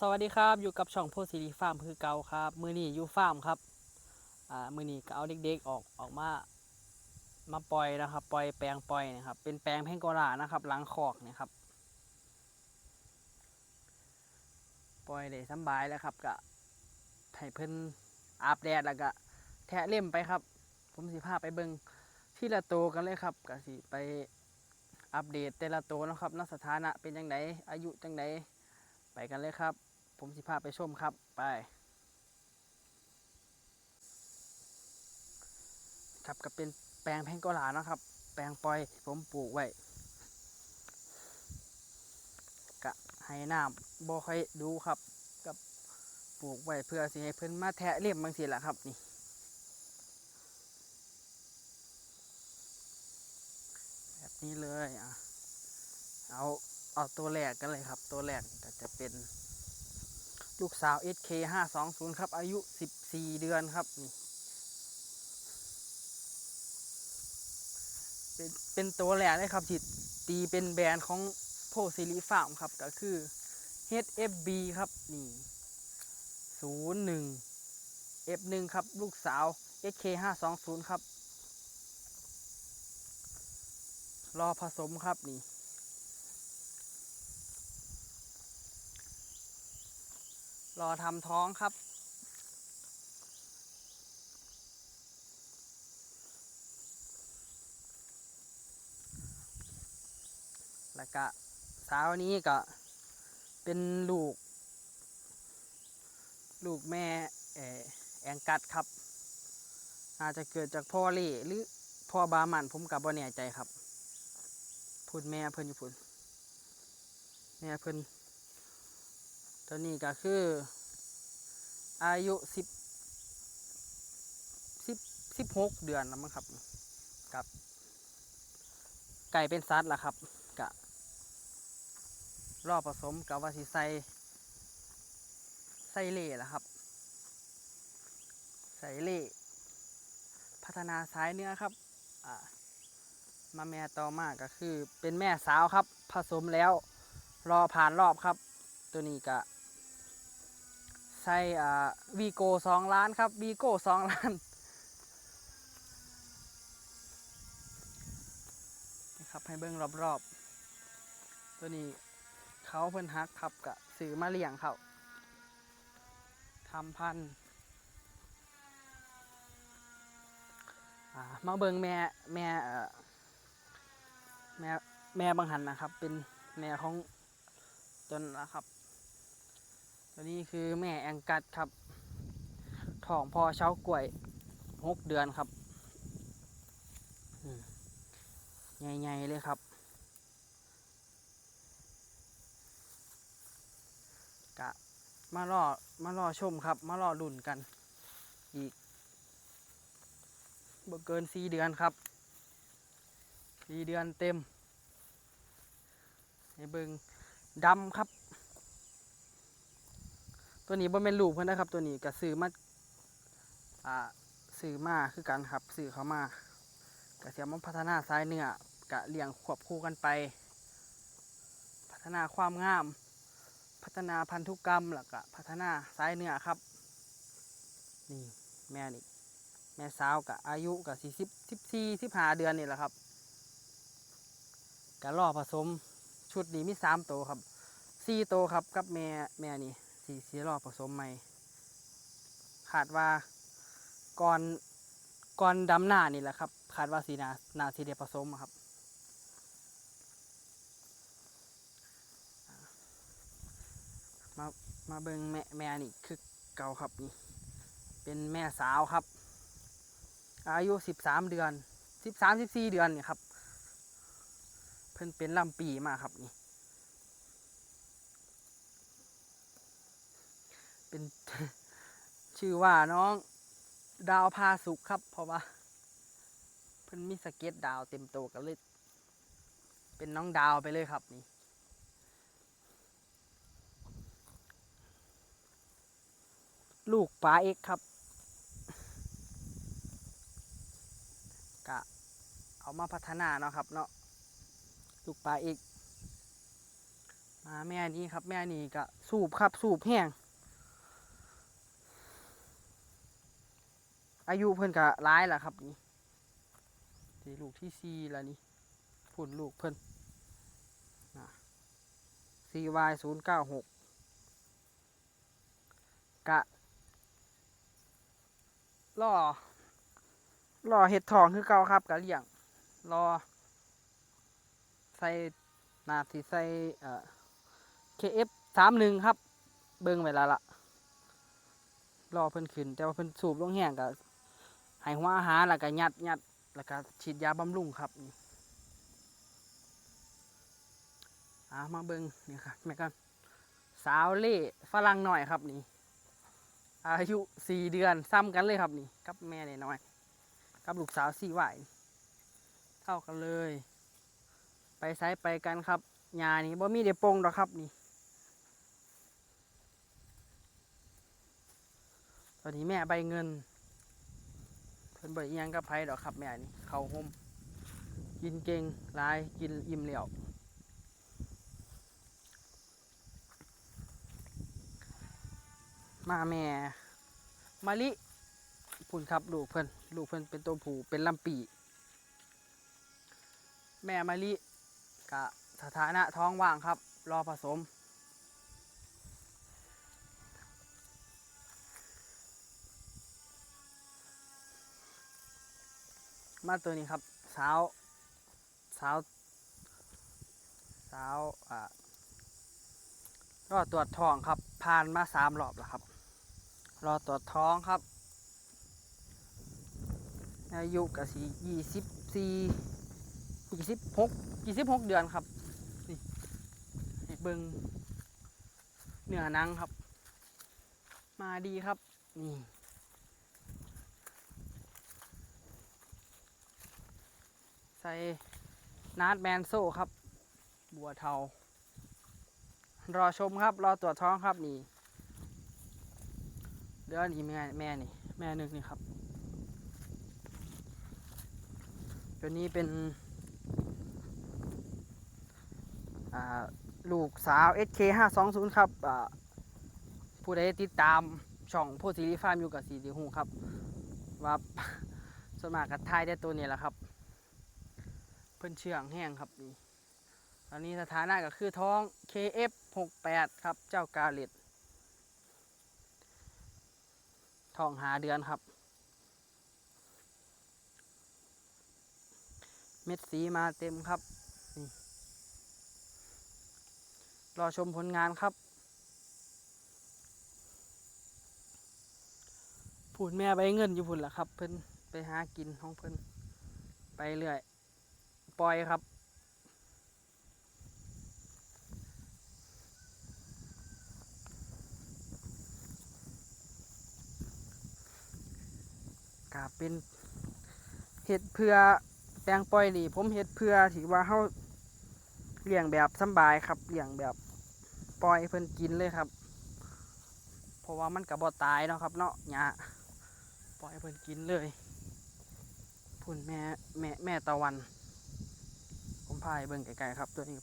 สวัสดีครับ อยู่กับช่องโพสีรีฟาร์มคือเก่าครับ มือนี้อยู่ฟาร์มครับ อ่า มือนี้ก็เอาเด็กๆออกออกมา มาปล่อยนะครับ ปล่อยแปลงปล่อยนะครับ เป็นแปลงแพงโกรานะครับ หลังคอกเนี่ยครับ ปล่อยได้สบายแล้วครับก็ให้เพิ่นอาบแดดแล้วก็แทะเล่มไปครับ ผมสิพาไปเบิงที่ละโตวกันเลยครับก็สิไปอัปเดตแต่ละโตวนะครับนักสถานะเป็นจังไดอายุจังได ไปกันเลยครับ ผมสิพาไปชมครับไป ครับก็เป็นแปลงแพงโกลานะครับ แปลงปล่อยผมปลูกไว้กะให้น้ำบ่ค่อยดูครับกับปลูกไว้เพื่อสิให้เพิ่นมาแทะเลี่ยมบางสิละครับนี่แบบนี้เลยอะเอา เอาตัวแรกกันเลยครับ ตัวแรกก็จะเป็นลูกสาว SK 520 ครับ อายุ 14 เดือนครับนี่เป็นเป็นตัวแรกเลยครับที่ตีเป็นแบรนด์ของโพซิลิฟาร์มครับ ก็คือ HFB ครับ นี่ 01 F1 ครับ ลูกสาว SK 520 ครับ รอผสมครับนี่ รอทำท้องครับ แล้วก็สาวนี้ก็เป็นลูก ลูกแม่แองกัดครับ อาจจะเกิดจากพ่อเล่หรือพ่อบามันผมกับบ่แน่ใจครับพูดแม่เพิ่นอยู่พูดแม่เพิ่น ตัวนี้ก็คือ อายุสิบสิบสิบหกเดือนแล้วมั้งครับกับ ไก่เป็นสัตว์ล่ะครับกะรอบผสมกับว่าสิใส่ใส่เล่ล่ะครับ ใส่เล่พัฒนาสายเนื้อครับอ่ามาแม่ต่อมาก็คือเป็นแม่สาวครับ ผสมแล้ว รอผ่านรอบครับ ตัวนี้ก็ ใส่อ่าวีโก้สองล้านครับวีโก้สองล้านนะครับให้เบิ้งรอบๆ ตัวนี้เขาเพิ่นฮักครับกับซื้อมาเลี้ยงเขาทำพันมาเบิงแม่แม่แม่แม่บังหันนะครับ เป็นแม่ของตนนะครับ ตัวนี้คือแม่แองกัดครับท้องพอเช้ากล้วยหกเดือนครับใหญ่ๆเลยครับกะมารอมารอชมครับ มารอลุ่นกัน อีกบ่เกินสี่เดือนครับสี่เดือนเต็มให้เบิงดำครับ ตัวนี้บ่เป็นลูกเพิ่อนนะครับ ตัวนี้ก็ซื้อมาอ่าซื้อมาคือกันครับซื้อเขามาก็เสียมันพัฒนาสายเนื้อกะเลี้ยงควบคู่กันไป พัฒนาความงาม พัฒนาพันธุกรรมแล้วก็พัฒนาสายเนื้อครับ นี่แม่นี่แม่สาวกับอายุกับสี่สิบสิบสี่สิบห้าเดือนนี่แหละครับกะล่อผสมชุดนี้มีสามโตวครับสี่โตวครับกับแม่แม่นี่ สี่สีล่อผสมใหม่ขาดว่าก่อนก่อนดำหน้านี่แหละครับขาดว่าสีนานาสีเดียผสมครับมามาเบิงแม่แม่นี่คือเก่าครับนี่เป็นแม่สาวครับ อายุสิบสามเดือนสิบสามสิบสี่เดือนเนี่ยครับ เพิ่นเป็นลำปีมาครับนี่ เป็นชื่อว่าน้องดาวพาสุขครับ เพราะว่า เพิ่นมีสเก็ตดาวเต็มตัวกันเลยเป็นน้องดาวไปเลยครับนี่ลูกปลาเอกครับกะเอามาพัฒนาเนาะครับเนาะลูกปลาเอกมาแม่นี้ครับ แม่นี้ก็สูบครับสูบแห้ง อายุเพิ่นก็ร้ายแหละครับนี่ที่ลูกที่สี่ล้วนี่พุ่นลูกเพิ่น CY ศูนย์เก้าหกกะล่อล่อเห็ดทองคือเก่าครับกะเลี้ยงรอใส่นาทีใส่เอ่อ KF สามหนึ่งครับ เบิ่งไว้แล้วล่ะรอเพิ่นขึ้น แต่ว่าเพิ่นสูบลงแห้งก็ ให้หัวอาหารแล้วก็ยัดยัดแล้วก็ฉีดยาบำรุงครับนี่อามาเบิงนี่ครับแม่กันสาวเล่ฝรั่งหน่อยครับนี่ อายุสี่เดือนซ้ำกันเลยครับนี่กับแม่เน้อย กับลูกสาวสี่ไหวเท่ากันเลย ไปไซไปกันครับยานี่บ่มีเดียโปงดอกครับนี่ตอนนี้แม่ใบเงิน พิ่นบ่ยังกับไผดอกครับแม่นี่เขาห่มกินเก่งลายกินอิ่มแล้วมาแม่มะลิพุ่นครับลูกเพิ่นลูกเพิ่นเป็นตัวผู้เป็นลำปีแม่มะลิกะสถานะท้องว่างครับ รอผสม มาตัวนี้ครับสาวสาวสาวอ่ารอตรวจท้องครับผ่านมาสามรอบแล้วครับ รอตรวจท้องครับ อายุกะสียี่สิบสี่ยี่สิบหกยี่สิบหกเดือนครับนี่เบิงเนื้อนังครับ มาดีครับนี่ ใส่นาร์ดแมนโซ่ครับ บัวเทา รอชมครับ รอตรวจท้องครับนี่เดี๋ยวนี่แม่แม่นี่ แม่หนึ่งนี่ครับตัวนี้เป็นอ่าลูกสาว SK 5 2 0 ครับผู้ใดติดตามช่องโพสีรีฟาร์มอยู่กับสีดีหูครับ ว่าส่วนมากกับทายได้ตัวนี้แหละครับ พิ่นเชื่องแห้งครับนี่ตอนนี้สถานะก็คือท้อง KF 68 ครับเจ้ากาเล็ดท้องหาเดือนครับ เม็ดสีมาเต็มครับนี่รอชมผลงานครับพูดแม่ไปเงินอยู่พุ่นละครับ เพิ่นไปหากินของเพิ่นไปเรื่อย ปล่อยครับ กาเป็นเห็ดเพื่อแปลงปล่อยนี่ผมเห็ดเพื่อที่ว่าเขาเลี้ยงแบบสบายครับเลี้ยงแบบปล่อยเพิ่นกินเลยครับ เพราะว่ามันกับบอตายเนาะครับเนาะหญ้าปล่อยเพิ่นกินเลยพุ่นแม่แม่แม่ตะวัน พายเบิ่งไกลๆครับ ตัวนี้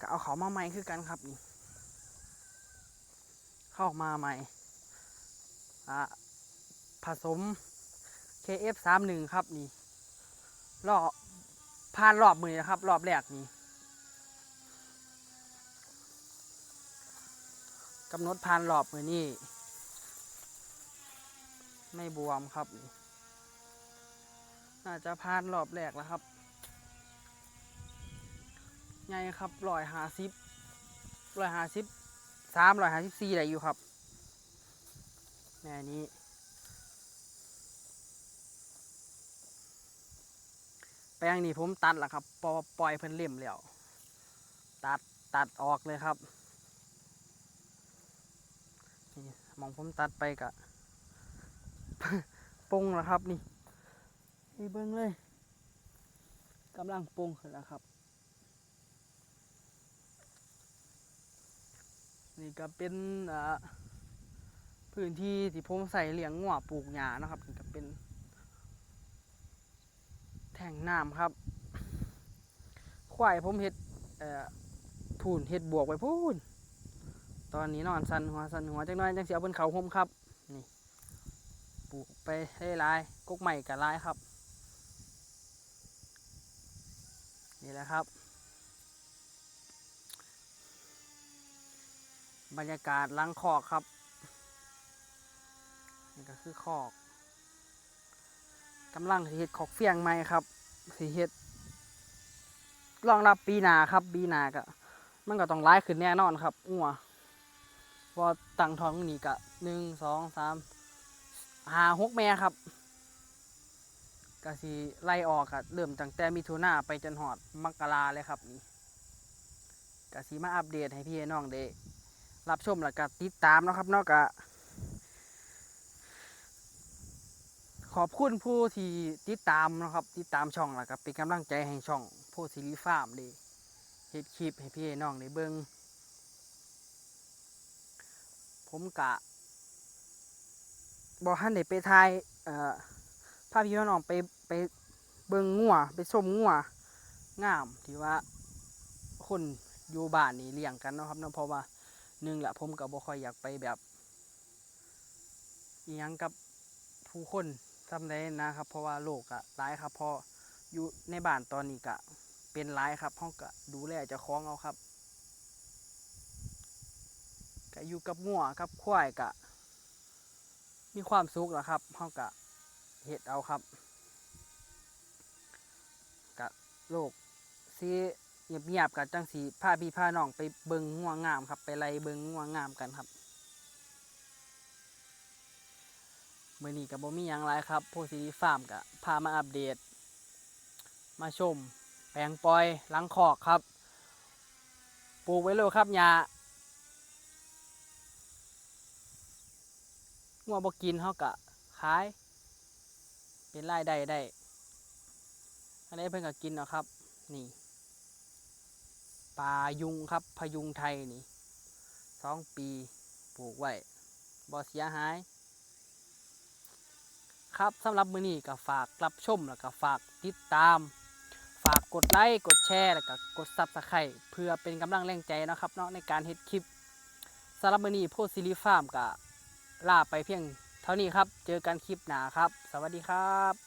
ก็เอาเขามาใหม่คือกันครับนี่เข้ามาใหม่อะผสม KF 3 1 ครับนี่รอบผ่านรอบมือนะครับ รอบแรกนี่กำหนดผ่านรอบมือนี่ไม่บวมครับนี่น่าจะผ่านรอบแรกแล้วครับ ใหญ่ครับร้อยห้าสิบร้อยห้าสิบสามร้อยห้าสิบสี่ได้อยู่ครับแม่นี้แปลงนี้ผมตัดแล้วครับปอปล่อยเพิ่นเล่มแล้ว ตัดตัดออกเลยครับนี่มองผมตัดไปกะปงแล้วครับนี่นี่เบิ้งเลยกำลังปงขึ้นแล้วครับ นี่ก็เป็นพื้นที่ที่ผมใส่เลี้ยงงัวปลูกหญ้านะครับนี่ก็เป็น แท่งน้ำครับ ควายผมเห็ดเอ่อพูนเฮ็ดบวกไปพูนตอนนี้นอนสันหัวสันหัวจังน้อยจังเสิเอาบนเขาห่มครับนี่ปลูกไปให้หลายกกใหม่กับลายครับ นี่แหละครับ บรรยากาศล้างคอกครับ นี่ก็คือคอกกำลังสิเฮ็ดคอกเฟียงใหม่ครับสิเฮ็ดรองรับปีหนาครับปีหนาก็มันก็ต้องร้ายขึ้นแน่นอนครับงัวพอตั้งท้องนี่ก็หนึ่งสองสามหาหกแม่ครับก็สิไล่ออกก็เริ่มตั้งแต่มิถุนาไปจนหอดมกราเลยครับนี่ก็สิมาอัปเดตให้พี่น้องได้ รับชมแล้วก็ติดตามนะครับเนาะก็ขอบคุณผู้ที่ติดตามนะครับ ติดตามช่องแล้วก็เป็นกำลังใจให้ช่องผู้ซีรีส์ฟาร์มดีเฮ็ดคลิปให้พี่น้องได้เบิ่งผมกะบอกท่านได้ไปทายเอ่อพาพี่น้องไปไปเบิ่งงัวไปชมงัวงามที่ว่าคนอยู่บ้านนี่เลี้ยงกันนะครับเนาะเพราะว่า หนึ่งละผมก็บบ่ค่อยอยากไปแบบอิหยังกับผู้คนทำได้นะครับ เพราะว่าโรคอะร้ายครับพออยู่ในบ้านตอนนี้กะ เป็นร้ายครับห้องกะดูแลจะคล้องเอาครับกะอยู่กับงัวกับควายกะ มีความสุขแหละครับห้องกะเห็ดเอาครับกะโรคซี เงียบเงียบๆกับจังสีผ้าพี่ผ้าน้องไปเบิงง่วงงามครับ ไปไล่เบิงง่วงงามกันครับเมื่อนี้กับบ่มีหยังไรครับโพสีฟาร์มกับพามาอัปเดต มาชม แปลงปล่อยหลังคอกครับ ปลูกไว้เลยครับยางัวบ่กินเขากะขาย เป็นรายได้ได้อันนี้เพิ่นก็กินนะครับ นี่ ปลายุงครับพยุงไทยนี่สองปีปลูกไว้บ่เสียหาย ครับสำหรับมือนี้ก็ฝากรับชมแล้วก็ฝากติดตาม ฝากกดไลค์กดแชร์แล้วก็กดซับสไครต์เพื่อเป็นกำลังแรงใจนะครับเนาะในการเฮ็ดคลิปสำหรับมือนี้โพซิลิฟาร์มก็ลาไปเพียงเท่านี้ครับ เจอกันคลิปหน้าครับ สวัสดีครับ